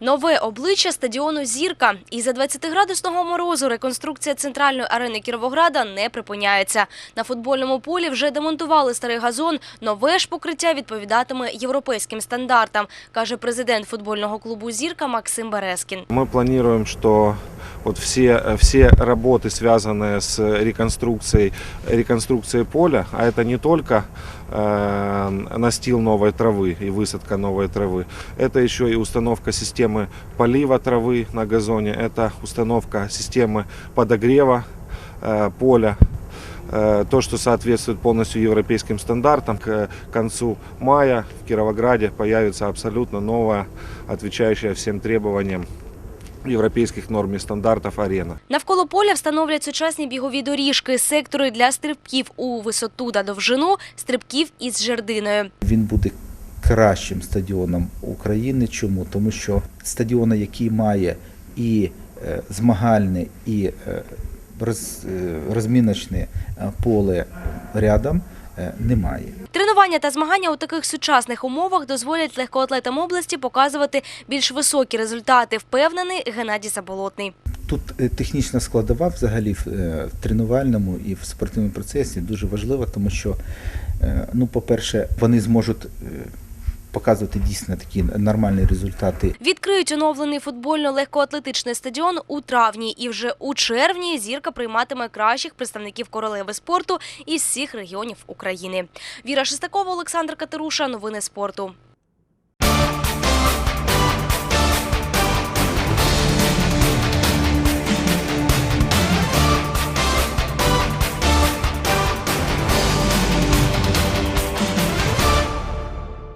Нове обличчя стадіону Зірка. І за 20-градусного морозу реконструкція центральної арени Кіровограда не припиняється. На футбольному полі вже демонтували старий газон. Нове ж покриття відповідатиме європейським стандартам, каже президент футбольного клубу Зірка Максим Березкін. Ми плануємо, что вот все, все работы, связанные с реконструкцией, реконструкцией поля, а это не только э, настил новой травы и высадка новой травы, это еще и установка системы полива травы на газоне, это установка системы подогрева э, поля, Э, то, что соответствует полностью европейским стандартам. К концу мая в Кировограде появится абсолютно новая, отвечающая всем требованиям европейских норм и стандартов арена. Навколо поля встановлять сучасні бігові доріжки, сектори для стрибків у висоту та довжину, стрибків із жердиною. Він буде кращим стадіоном України. Чому? Тому що стадіона, який має і е, змагальне, і е, е, розміночне поле рядом, немає. Тренування та змагання у таких сучасних умовах дозволять легкоатлетам області показувати більш високі результати, впевнений Геннадій Заболотний. Тут е, технічна складова взагалі в е, тренувальному і в спортивному процесі дуже важлива, тому що, е, ну, по-перше, вони зможуть е, показувати дійсно такі нормальні результати Відкриють оновлений футбольно-легкоатлетичний стадіон у травні, і вже у червні зірка прийматиме кращих представників королеви спорту із всіх регіонів України. Віра Шестакова, Олександр Катеруша. Новини спорту.